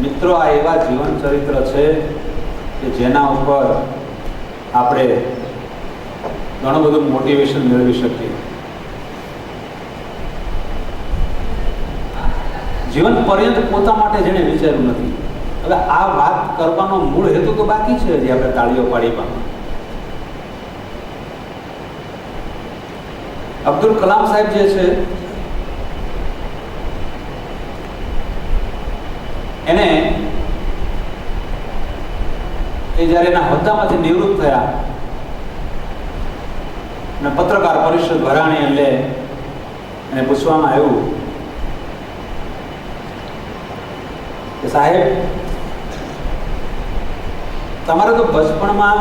મિત્રો, આ એવા જીવન ચરિત્ર છે કે જેના ઉપર આપણે ઘણું બધું મોટિવેશન મેળવી શકીએ. જીવન પર્યંત પોતા માટે જેણે વિચાર્યું નથી. હવે આ વાત કરવાનો મૂળ હેતુ તો બાકી છે હજી આપણે તાળીઓ પાડી પણ. અબ્દુલ કલામ સાહેબ જે છે એને એ જ્યારે એના હોદ્દામાંથી નિવૃત્ત થયા અને પત્રકાર પરિષદ ભરાણી એટલે એને પૂછવામાં આવ્યું કે સાહેબ, તમારે તો બચપણમાં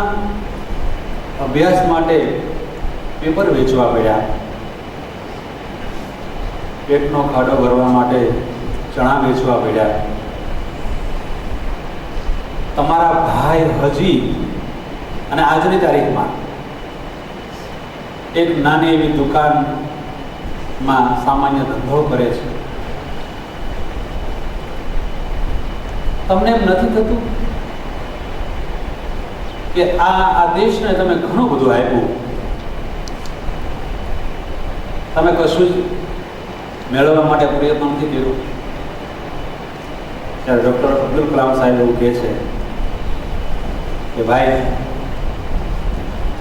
અભ્યાસ માટે પેપર વેચવા પડ્યા. પેટનો ખાડો ભરવા માટે ચણા વેચવા પડ્યા. તમારા ભાઈ હજી અને આજની તારીખમાં એક નાની એવી દુકાનમાં સામાન્ય ધંધો કરે છે. તમને એમ નથી થતું કે આ આ દેશને તમે ઘણું બધું આપ્યું? તમે કશું જ મેળવવા માટે પ્રયત્ન નથી કર્યો? ત્યારે ડૉક્ટર અબ્દુલ કલામ સાહેબ એવું કહે છે કે ભાઈ,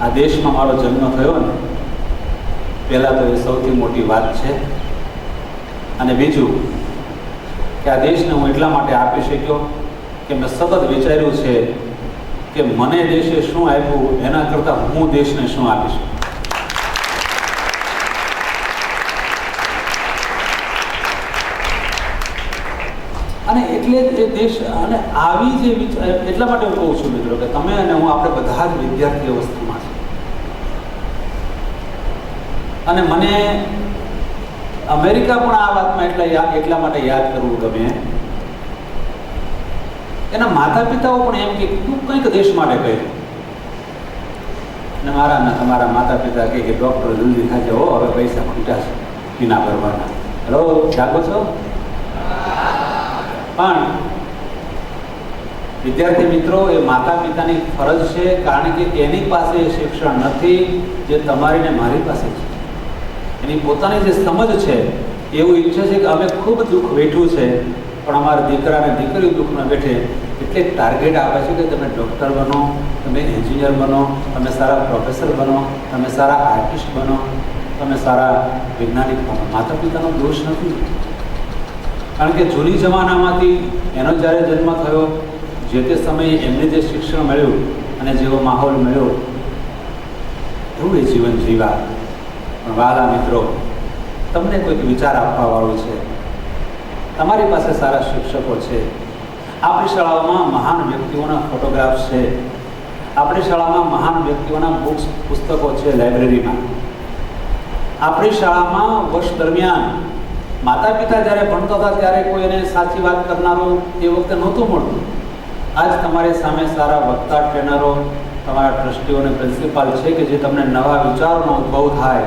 આ દેશમાં મારો જન્મ થયો ને, પહેલાં તો એ સૌથી મોટી વાત છે. અને બીજું કે આ દેશને હું એટલા માટે આપી શક્યો કે મેં સતત વિચાર્યું છે કે મને દેશે શું આપ્યું, એના કરતાં હું દેશને શું આપીશ અને એટલે જ એ દેશ અને આવી જે એટલા માટે હું કહું છું મિત્રો કે તમે અને હું આપણે બધા જ વિદ્યાર્થી અવસ્થામાં છે અને મને અમેરિકા પણ આ વાતમાં એટલા એટલા માટે યાદ કરવું ગમે. એના માતા પિતાઓ પણ એમ કે, તું કંઈક દેશ માટે કહ્યું અને મારા ને તમારા માતા પિતા કે, ડૉક્ટર જલ્દી થાય હો, હવે પૈસા ખૂટ્યા છે, પીના ભરવાના. હેલો જાગો છો? પણ વિદ્યાર્થી મિત્રો, એ માતા પિતાની ફરજ છે, કારણ કે એની પાસે એ શિક્ષણ નથી, જે તમારી ને મારી પાસે છે. એની પોતાની જે સમજ છે, એવું ઈચ્છે છે કે અમે ખૂબ દુઃખ વેઠ્યું છે, પણ અમારા દીકરા અને દીકરી દુઃખ ન વેઠે, એટલે ટાર્ગેટ આપે છે કે તમે ડૉક્ટર બનો, તમે એન્જિનિયર બનો, તમે સારા પ્રોફેસર બનો, તમે સારા આર્ટિસ્ટ બનો, તમે સારા વૈજ્ઞાનિક બનો. માતા પિતાનો દોષ નથી. કારણ કે જૂની જમાનામાંથી એનો જ્યારે જન્મ થયો, જે તે સમયે એમને જે શિક્ષણ મળ્યું અને જેવો માહોલ મળ્યો, એવું એ જીવન જીવા. પણ વાલા મિત્રો, તમને કોઈક વિચાર આપવાવાળું છે? તમારી પાસે સારા શિક્ષકો છે. આપણી શાળાઓમાં મહાન વ્યક્તિઓના ફોટોગ્રાફ્સ છે. આપણી શાળામાં મહાન વ્યક્તિઓના બુક્સ, પુસ્તકો છે લાઇબ્રેરીમાં. આપણી શાળામાં વર્ષ દરમિયાન માતા પિતા જ્યારે ભણતા હતા ત્યારે કોઈ એને સાચી વાત કરનારો એ વખતે નહોતું મળતું. આજ તમારી સામે સારા વક્તા ટ્રેનરો, તમારા ટ્રસ્ટીઓ અને પ્રિન્સિપાલ છે કે જે તમને નવા વિચારોનો ઉદ્ભવ થાય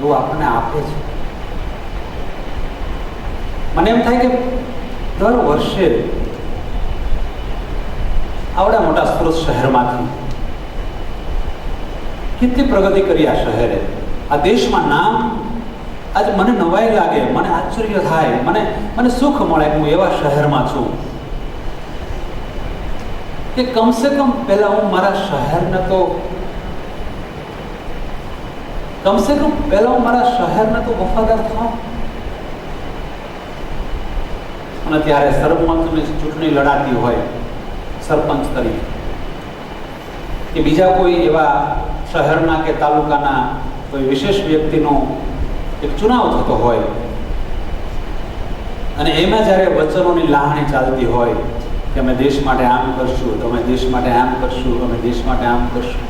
એવું આપણને આપે છે. મને એમ થાય કે દર વર્ષે આવડા મોટા સ્ત્રોત શહેરમાંથી કેટલી પ્રગતિ કરી આ શહેરે? આ દેશમાં નામ આજ મને નવાઈ લાગે, મને આશ્ચર્ય થાય, મને મને સુખ મળે, હું એવા શહેરમાં છું. કે કમસે કમ પહેલા હું મારા શહેરને તો, કમસે કમ પહેલા હું મારા શહેરને તો વફાદાર થાઉં. અને ત્યારે સરપંચની ચૂંટણી લડાતી હોય, સરપંચ તરીકે. કે બીજા કોઈ એવા શહેરના કે તાલુકાના કોઈ વિશેષ વ્યક્તિનો એક ચુનાવ થતો હોય. અને એમાં જ્યારે વચનોની લાહણી ચાલતી હોય કે અમે દેશ માટે આમ કરશું તમે દેશ માટે આમ કરશું, અમે દેશ માટે આમ કરશું.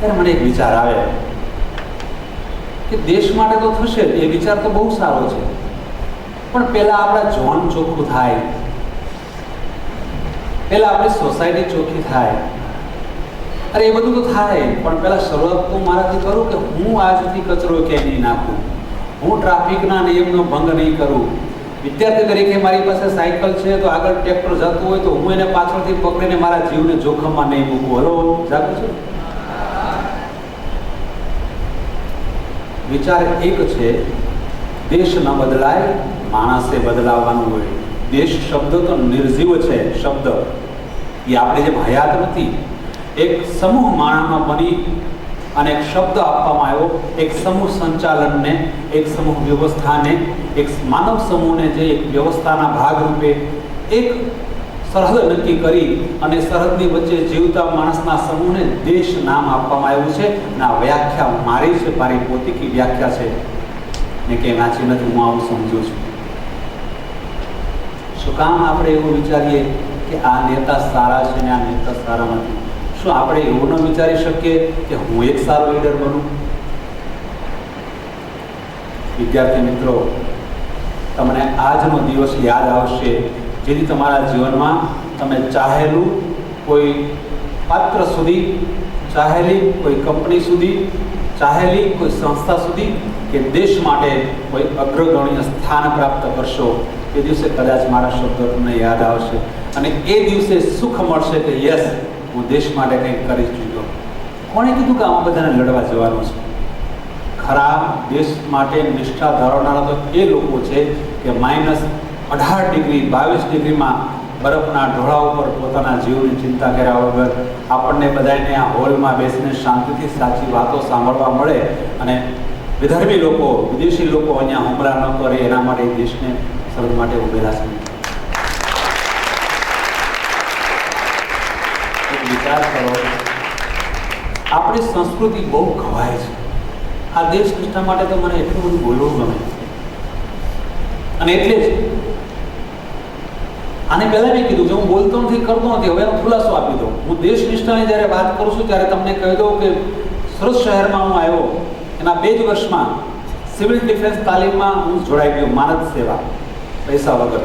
ત્યારે મને એક વિચાર આવે કે દેશ માટે તો થશે, એ વિચાર તો બહુ સારો છે. પણ પહેલાં આપણા જોન ચોખ્ખું થાય. પહેલાં આપણી સોસાયટી ચોખ્ખી થાય. અરે, એ બધું તો થાય, પણ પહેલાં શરૂઆત તો મારાથી કરું કે હું આજથી કચરો ક્યાંય નહીં નાખું? હું ટ્રાફિકના નિયમનો ભંગ નહીં કરું. વિદ્યાર્થી તરીકે મારી પાસે સાયકલ છે, તો આગળ ટ્રેક્ટર જતું હોય તો હું એને પાછળથી પકડીને મારા જીવને જોખમમાં નહીં મૂકું. હલો, જાગું છું? વિચાર એક છે, દેશ ન બદલાય, માણસે બદલાવાનું હોય. દેશ શબ્દ તો નિર્જીવ છે, શબ્દ. એ આપણે જેમ હયાત નથી. એક સમૂહ માણસમાં બની અને એક શબ્દ આપવામાં આવ્યો. એક સમૂહ સંચાલનને, એક સમૂહ વ્યવસ્થાને, એક માનવ સમૂહને જે એક વ્યવસ્થાના ભાગરૂપે એક સરહદ નક્કી કરી અને સરહદની વચ્ચે જીવતા માણસના સમૂહને દેશ નામ આપવામાં આવ્યું છે આ વ્યાખ્યા મારી છે, મારી પોતીકી વ્યાખ્યા છે. ને કે વાંચી નથી, હું આવું સમજુ છું. શું કામ આપણે એવું વિચારીએ કે આ નેતા સારા છે ને આ નેતા સારા નથી? શું આપણે એવું ન વિચારી શકીએ કે હું એક સારો લીડર બનું? વિદ્યાર્થી મિત્રો, તમને આજનો દિવસ યાદ આવશે, જેથી તમારા જીવનમાં તમે ચાહેલું કોઈ પાત્ર સુધી, ચાહેલી કોઈ કંપની સુધી, ચાહેલી કોઈ સંસ્થા સુધી કે દેશ માટે કોઈ અગ્રગણ્ય સ્થાન પ્રાપ્ત કરશો. એ દિવસે કદાચ મારા શબ્દો તમને યાદ આવશે. અને એ દિવસે સુખ મળશે કે યસ હું દેશ માટે કંઈક કરી ચૂક્યો કોણે કીધું કે આમાં બધાને લડવા જવાનું છે? ખરા દેશ માટે નિષ્ઠા ધરાવનારા તો એ લોકો છે કે માઇનસ અઢાર ડિગ્રી, બાવીસ ડિગ્રીમાં બરફના ઢોળા ઉપર પોતાના જીવની ચિંતા કર્યા વગર આપણને બધાને આ હોલમાં બેસીને શાંતિથી સાચી વાતો સાંભળવા મળે અને વિધર્મી લોકો, વિદેશી લોકો અહીંયા હુમલા ન કરે, એના માટે દેશને સરહદ માટે ઉભેલા છે એક વિચાર કરો. આપણી સંસ્કૃતિ બહુ ખવાય છે. આ દેશ નિષ્ઠા માટે તો મને એટલું બધું બોલવું ગમે. અને એટલે જ આને પહેલાં મેં કીધું કે હું બોલતો નથી, કરતો નથી, હવે એનો ખુલાસો આપી દઉં. હું દેશ નિષ્ઠાની જ્યારે વાત કરું છું, ત્યારે તમને કહી દઉં કે સુરત શહેરમાં હું આવ્યો. એના બે જ વર્ષમાં સિવિલ ડિફેન્સ તાલીમમાં હું જોડાઈ ગયો, માનદ સેવા, પૈસા વગર.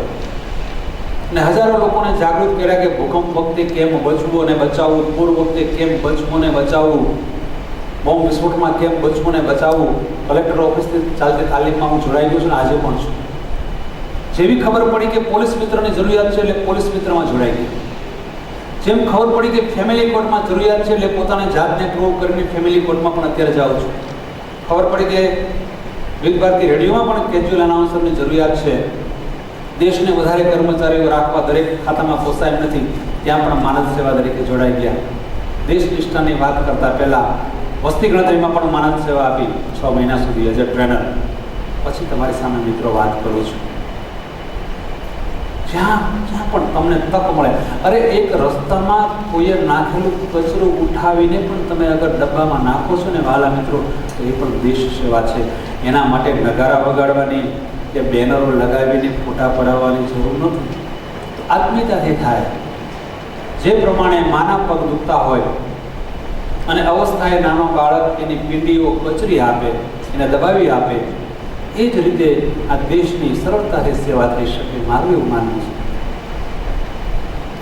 અને હજારો લોકોને જાગૃત કર્યા કે ભૂકંપ વખતે કેમ બચવું અને બચાવવું, પૂર વખતે કેમ બચવું અને બચાવવું, બોમ્બ વિસ્ફોટમાં કેમ બચવું અને બચાવવું, કલેક્ટર ઓફિસથી ચાલતી તાલીમમાં હું જોડાઈ ગયો છું આજે પણ છું. જેવી ખબર પડી કે પોલીસ મિત્રની જરૂરિયાત છે એટલે પોલીસ મિત્રમાં જોડાઈ ગઈ. જેમ ખબર પડી કે ફેમિલી કોર્ટમાં જરૂરિયાત છે એટલે પોતાની જાતને પ્રૂવ કરીને ફેમિલી કોર્ટમાં પણ અત્યારે જાઉં છું. ખબર પડી કે વિવિધ ભારતી રેડિયોમાં પણ કેજ્યુઅલ અનાઉન્સરની જરૂરિયાત છે. દેશને વધારે કર્મચારીઓ રાખવા દરેક ખાતામાં પોસાય નથી, ત્યાં પણ માનવ સેવા તરીકે જોડાઈ ગયા. દેશ નિષ્ઠાની વાત કરતાં પહેલાં વસ્તી ગણતરીમાં પણ માનવ સેવા આપી છ મહિના સુધી એઝ અ ટ્રેનર પછી તમારી સામે મિત્રો વાત કરું છું. જ્યાં જ્યાં પણ તમને તક મળે. અરે એક રસ્તામાં કોઈએ નાખેલું કચરો ઉઠાવીને પણ તમે અગર ડબ્બામાં નાખો છો ને વાલા મિત્રો, તો એ પણ દેશ સેવા છે. એના માટે નગારા વગાડવાની કે બેનરો લગાવીને ફોટા પડાવવાની જરૂર નથી. આત્મીયતાથી થાય. જે પ્રમાણે માના પગ દુખતા હોય અને અવસ્થાએ નાનો બાળક એની પીંડીઓ કચરી આપે, એને દબાવી આપે, એ જ રીતે આ દેશની સરળતાથી સેવા થઈ શકે મારું એવું માનવું છે.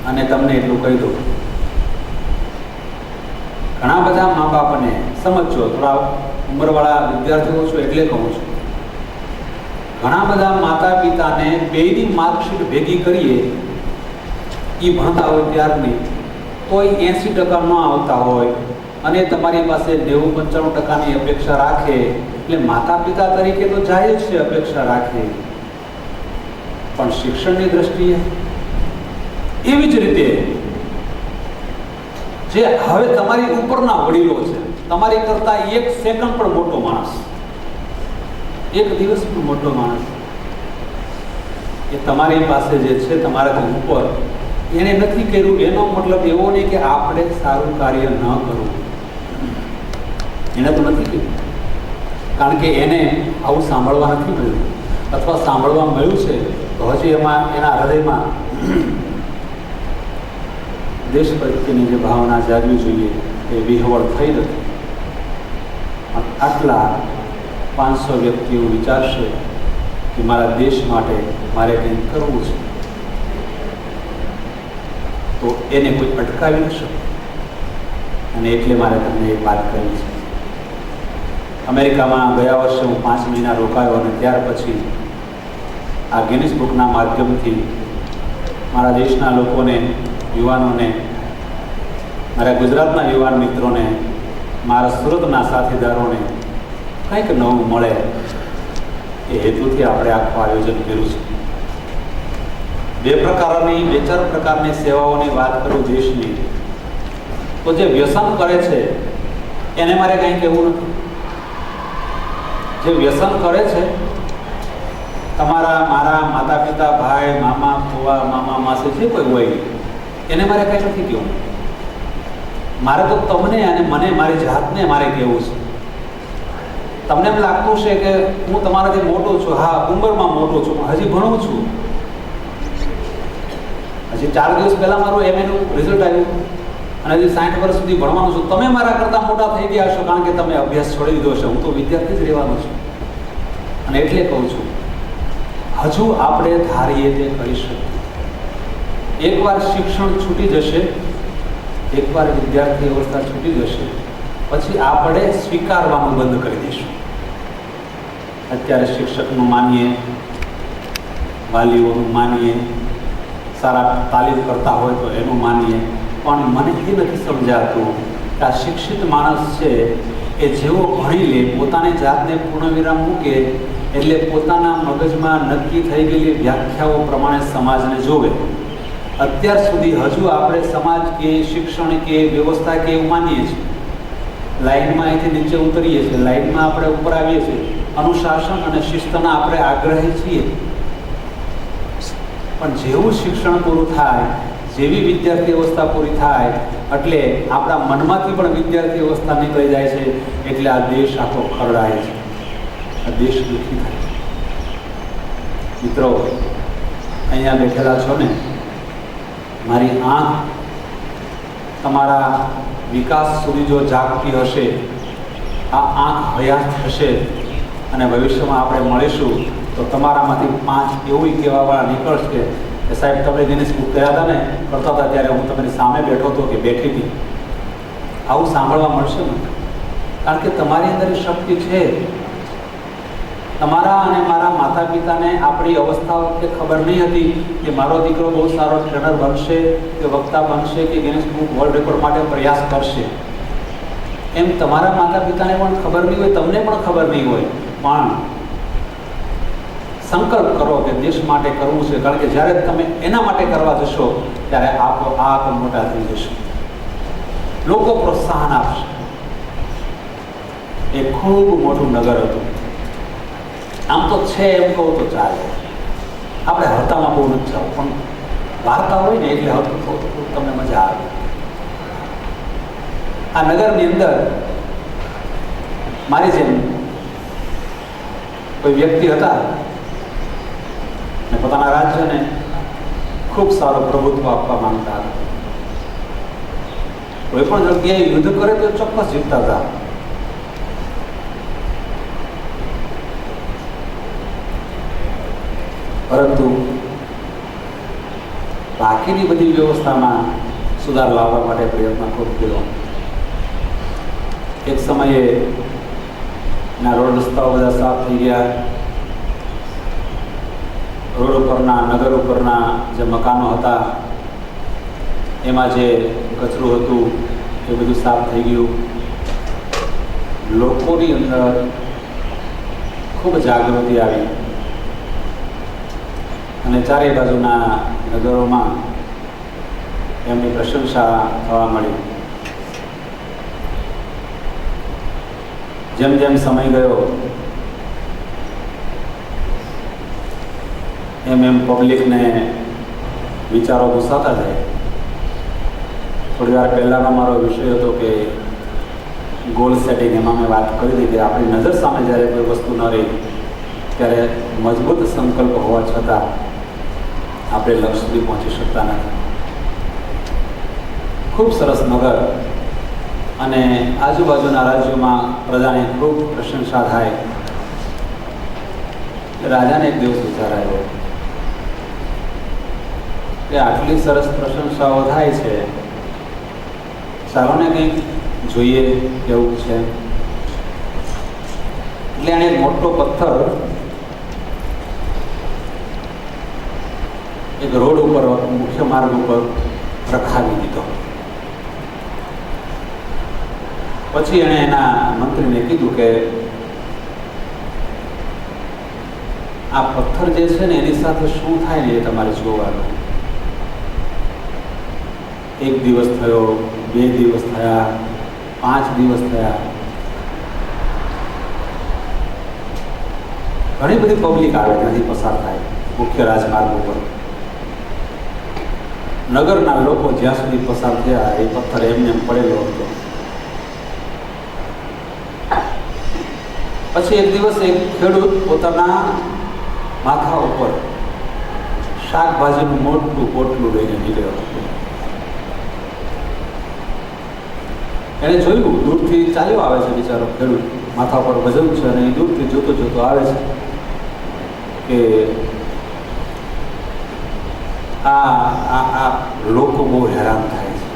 અને તમને એટલું કહી દઉં. ઘણા બધા મા બાપને સમજો થોડા ઉંમરવાળા વિદ્યાર્થીઓ છું એટલે કહું છું. ઘણા બધા માતા પિતાને બેની માર્કશીટ ભેગી કરીએ એ ભણતા હોય ત્યારની કોઈ એંસી ટકા ન આવતા હોય અને તમારી પાસે નેવું પંચાણું ટકાની અપેક્ષા રાખે, એટલે માતા પિતા તરીકે તો જાય જ છે અપેક્ષા રાખે. પણ શિક્ષણની દ્રષ્ટિએ એવી જ રીતે જે હવે તમારી ઉપરના વડીલો છે, તમારી કરતા એક સેકન્ડ પણ મોટો માણસ. એક દિવસ મોટો માણસ એ તમારી પાસે જે છે, તમારાથી ઉપર, એને નથી કર્યું. એનો મતલબ એવો નહીં કે આપણે સારું કાર્ય ન કરવું. એને તો નથી કર્યું. કારણ કે એને આવું સાંભળવા નથી મળ્યું. અથવા સાંભળવા મળ્યું છે, તો હજી એમાં, એના હૃદયમાં દેશ પ્રત્યેની જે ભાવના જાગવી જોઈએ, એ વિહવળ થઈ નથી. આટલા પાંચસો વ્યક્તિઓ વિચારશે કે મારા દેશ માટે મારે કંઈક કરવું છે. તો એને કોઈ અટકાવી ન શકે. અને એટલે મારે તમને એક વાત કરવી છે. અમેરિકામાં ગયા વર્ષે હું પાંચ મહિના રોકાયો અને ત્યાર પછી આ ગિનિસ બુકના માધ્યમથી મારા દેશના લોકોને, યુવાનોને, મારા ગુજરાતના યુવાન મિત્રોને, મારા સુરતના સાથીદારોને કંઈક નવું મળે એ હેતુથી આપણે આખું આયોજન કર્યું છે. બે પ્રકારની, બે ચાર પ્રકારની સેવાઓની વાત કરું દેશની. તો જે વ્યસન કરે છે, એને મારે કંઈ કહેવું નથી. જે વ્યસન કરે છે, તમારા મારા માતા પિતા ભાઈ, મામા ફુવા મામા, માસી, જે કોઈ હોય, એને મારે કંઈ નથી કહેવું. મારે તો તમને અને મને, મારી જાતને મારે કહેવું છે. તમને એમ લાગતું છે કે હું તમારાથી મોટો છું. હા, ઉંમરમાં મોટો છું. હજી ભણું છું. હજી ચાર દિવસ પહેલાં મારું એમએનું રિઝલ્ટ આવ્યું. અને હજી સાઠ વર્ષ સુધી ભણવાનું છું. તમે મારા કરતાં મોટા થઈ ગયા છો કારણ કે તમે અભ્યાસ છોડી દીધો છે હું તો વિદ્યાર્થી જ રહેવાનો છું. અને એટલે કહું છું, હજુ આપણે ધારીએ તે કરી શકીએ. એકવાર શિક્ષણ છૂટી જશે, એકવાર વિદ્યાર્થી અવસ્થા છૂટી જશે, પછી આપણે સ્વીકારવાનું બંધ કરી દઈશું. અત્યારે શિક્ષકનું માનીએ, વાલીઓનું માનીએ, સારા તાલીમ કરતા હોય તો એનું માનીએ. પણ મને એ નથી સમજાતું કે આ શિક્ષિત માણસ છે એ જેવો ભણી લે, પોતાની જાતને પૂર્ણવિરામ મૂકે, એટલે પોતાના મગજમાં નક્કી થઈ ગયેલી વ્યાખ્યાઓ પ્રમાણે સમાજને જોવે. અત્યાર સુધી હજુ આપણે સમાજ કે શિક્ષણ કે વ્યવસ્થા કે એવું માનીએ છીએ. લાઈનમાં અહીંથી નીચે ઉતરીએ છીએ, લાઈનમાં આપણે ઉપર આવીએ છીએ. અનુશાસન અને શિસ્તના આપણે આગ્રહી છીએ. પણ જેવું શિક્ષણ પૂરું થાય, જેવી વિદ્યાર્થી અવસ્થા પૂરી થાય, એટલે આપણા મનમાંથી પણ વિદ્યાર્થી અવસ્થા નીકળી જાય છે, એટલે આ દેશ આખો ખરડાય છે. આ દેશ દુઃખી થાય મિત્રો, અહીંયા બેઠેલા છો ને? મારી આંખ તમારા વિકાસ સુધી જો જાગતી હશે, આ આંખ હયાત થશે અને ભવિષ્યમાં આપણે મળીશું, તો તમારામાંથી પાંચ એવું કહેવાવાળા નીકળશે કે સાહેબ, તમે દિનેશ કર્યા હતા ને, કરતા હતા ત્યારે હું તમારી સામે બેઠો હતો કે બેઠી હતી. આવું સાંભળવા મળશે ને કારણ કે તમારી અંદર શક્તિ છે. તમારા અને મારા માતા પિતાને આપણી અવસ્થા વખતે ખબર નહીં હતી કે મારો દીકરો બહુ સારો ટ્રેનર બનશે, કે વક્તા બનશે, કે ગિનેસ બુક વર્લ્ડ રેકોર્ડ માટે પ્રયાસ કરશે. એમ તમારા માતા પિતાને પણ ખબર નહીં હોય, તમને પણ ખબર નહીં હોય. પણ સંકલ્પ કરો કે દેશ માટે કરવું છે, કારણ કે જ્યારે તમે એના માટે કરવા જશો, ત્યારે આપ આપ મોટા થઈ જશો. લોકો પ્રોત્સાહન આપશે. એ ખૂબ મોટું નગર હતું. આમ તો છે એમ કહું તો ચાલે. આપણે હરતામાં બહુ નથી જવું પણ વાર્તા હોય ને એટલે હળતું થોડું તમને મજા આવે. આ નગરની અંદર મારી જેમ કોઈ વ્યક્તિ હતા ને પોતાના રાજ્યને ખૂબ સારો પ્રભુત્વ આપવા માંગતા હતા. કોઈ પણ જગ્યાએ યુદ્ધ કરે તો ચોક્કસ જીતતા હતા. બાકીની બધી વ્યવસ્થામાં સુધાર લાવવા માટે પ્રયત્ન ખૂબ કર્યો. એક સમયે ના રોડ રસ્તાઓ બધા સાફ થઈ ગયા. રોડ ઉપરના, નગર ઉપરના જે મકાનો હતા, એમાં જે કચરું હતું, એ બધું સાફ થઈ ગયું. લોકોની અંદર ખૂબ જાગૃતિ આવી. અને ચારે બાજુના નગરોમાં એમની પ્રશંસા થવા મળી. જેમ જેમ સમય ગયો, એમ એમ પબ્લિકને વિચારો ઘૂસાતા જાય. થોડી વાર પહેલાંનો મારો વિષય હતો કે ગોલ સેટિંગ એમાં મેં વાત કરી હતી કે આપણી નજર સામે જ્યારે કોઈ વસ્તુ ન રહી, ત્યારે મજબૂત સંકલ્પ હોવા છતાં આપણે લક્ષ્ય સુધી પહોંચી શકતા નથી. ખૂબ સરસ નગર અને આજુબાજુના રાજ્યોમાં પ્રજાને ખૂબ પ્રશંસા થાય. રાજાને એક દિવસ વિચાર આવ્યો કે આટલી સરસ પ્રશંસાઓ થાય છે. સારોને કંઈક જોઈએ એવું છે. એટલે એણે મોટો પથ્થર એક રોડ ઉપર, મુખ્ય માર્ગ ઉપર રખાવી દીધો. પછી એણે એના મંત્રીને કીધું કે આ પથ્થર જે છે ને એની સાથે શું થાય ને એ તમારે જોવાનું. એક દિવસ થયો, બે દિવસ થયા, પાંચ દિવસ થયા. ઘણી બધી પબ્લિક આવે, ત્યાંથી પસાર થાય, મુખ્ય રાજમાર્ગ ઉપર. નગરના લોકો જ્યાં સુધી પસાર થયા, એ પથ્થર એમને એમ પડેલો હતો. પછી એક દિવસ એક ખેડૂત પોતાના માથા ઉપર શાકભાજીનું મોટું પોટલું લઈને નીકળ્યો. હતો એણે જોયું, દૂરથી ચાલ્યો આવે છે બિચારો ખેડૂત. માથા પર વજન છે અને એ દૂરથી જોતો જોતો આવે છે કે આ આ લોકો બહુ હેરાન થાય છે.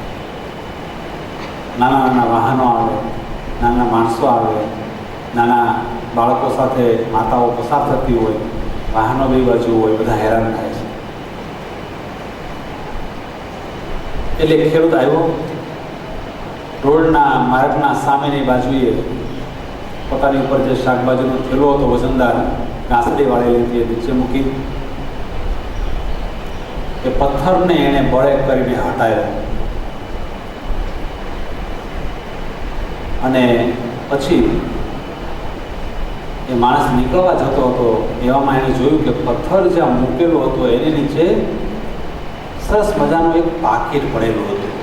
નાના નાના વાહનો આવે, નાના માણસો આવે નાના બાળકો સાથે, માતાઓ પસાર થતી હોય, વાહનો બે બાજુ હોય, બધા હેરાન થાય છે. એટલે ખેડૂત આવ્યો, રોડના માર્ગના સામેની બાજુએ પોતાની ઉપર જે શાકભાજીનો થેલો હતો, વજનદાર ઘાસડી વાળેલી હતી નીચે મૂકી, એ પથ્થરને એણે બળે કરીને હટાયો અને પછી એ માણસ નીકળવા જતો હતો, એવામાં એણે જોયું કે પથ્થર જ્યાં મૂકેલો હતો, એની નીચે સરસ મજાનું એક પાકીટ પડેલું હતું.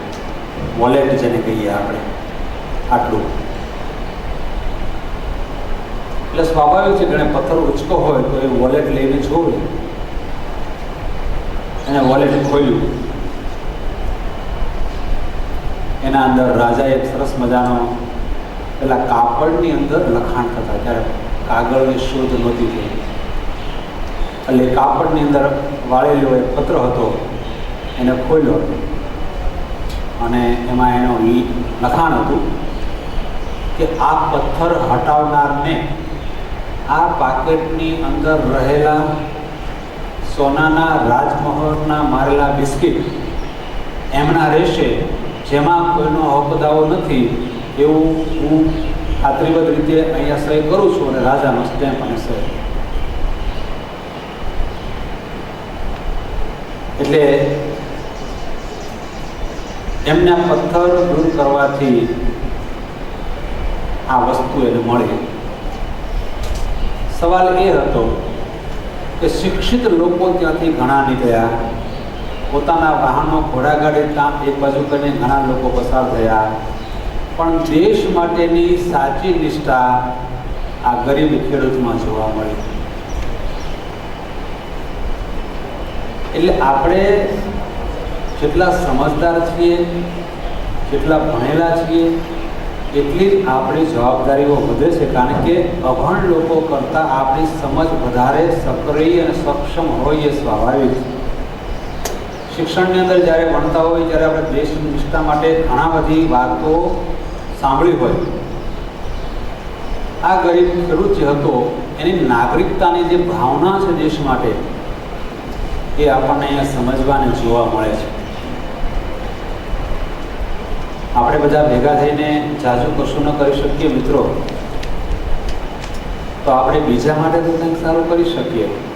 વોલેટ જેને કહીએ આપણે, આટલું. એટલે સ્વાભાવિક છે કે પથ્થર ઉચકો હોય તો એ વોલેટ લઈને જોવે. એને વોલેટ ખોલ્યું. એના અંદર રાજાએ સરસ મજાનો, પેલા કાપડની અંદર લખાણ થતા, ત્યારે કાગળની શોધ નહોતી થઈ. એટલે કાપડની અંદર વાળેલો એક પત્ર હતો, એને ખોલ્યો. અને એમાં એનો લખાણ હતું કે, આ પથ્થર હટાવનારને આ પાકેટની અંદર રહેલા સોનાના રાજમહોરના મારેલા બિસ્કિટ એમના રહેશે, જેમાં કોઈનો હકદાવો નથી, એવું હું ખાતરીબદ્ધ રીતે અહીંયા સહી કરું છું અને રાજાનો સ્ટેમ્પ અને સહી. એટલે એમના પથ્થર દૂર કરવાથી આ વસ્તુ એને મળી. સવાલ એ હતો કે શિક્ષિત લોકો ત્યાંથી ઘણા નીકળ્યા. પોતાના વાહનો ઘોડાગાડી કામ એક બાજુ કરીને ઘણા લોકો પસાર થયા. પણ દેશ માટેની સાચી નિષ્ઠા આ ગરીબ ખેડૂતમાં જોવા મળી. એટલે આપણે જેટલા સમજદાર છીએ, જેટલા ભણેલા છીએ, એટલી જ આપણી જવાબદારીઓ વધે છે. કારણ કે અભણ લોકો કરતાં આપણી સમજ વધારે સક્રિય અને સક્ષમ હોય એ સ્વાભાવિક છે. શિક્ષણની અંદર જ્યારે ભણતા હોય, ત્યારે આપણે દેશ નિષ્ઠા માટે ઘણા બધી વાતો સાંભળી હોય. આ ગરીબ ખેડૂત જે હતો, એની નાગરિકતાની જે ભાવના છે દેશ માટે, એ આપણને અહીંયા સમજવાને જોવા મળે છે. આપણે બધા ભેગા થઈને જાજુ કશું ન કરી શકીએ મિત્રો. તો આપણે બીજા માટે તો કંઈક સારું કરી શકીએ.